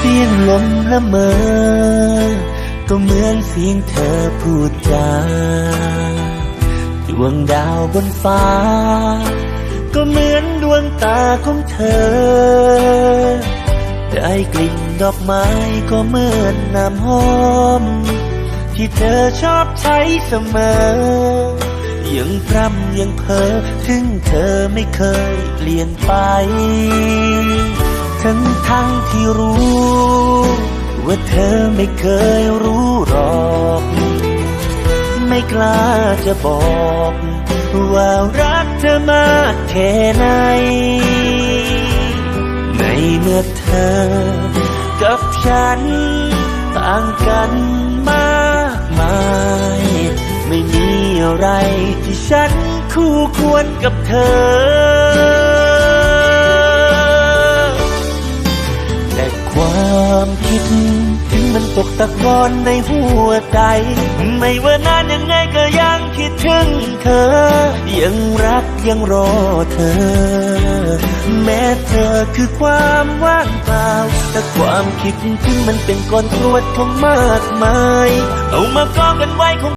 สียงลมละเมอ ก็เหมือนเสียงเธอพูดจาดวงดาวบนฟ้า ก็เหมือนดวงตาของเธอ ได้กลิ่นดอกไม้ก็เหมือนน้ำหอม ที่เธอชอบใช้เสมอ ยังพร่ำยังเพ้อถึงเธอไม่เคยเปลี่ยนไป ทั้งทั้งที่รู้ ว่าเธอไม่เคยรู้หรอก ไม่กล้าจะบอก ว่ารักเธอมากแค่ไหน ในเมื่อเธอ กับฉัน ต่างกันมากมาย ไม่มีอะไรที่ฉันคู่ควรกับเธอ แต่ความคิด ถึงมันตกตะกอนในหัวใจ ไม่ว่านานยังไงก็ยังคิดถึงเธอ ยังรักยังรอเธอ แม้เธอคือความว่างเปล่า แต่ความคิดถึงมันเป็นก้อนกรวดของมากมาย เอามากองกันไว้คง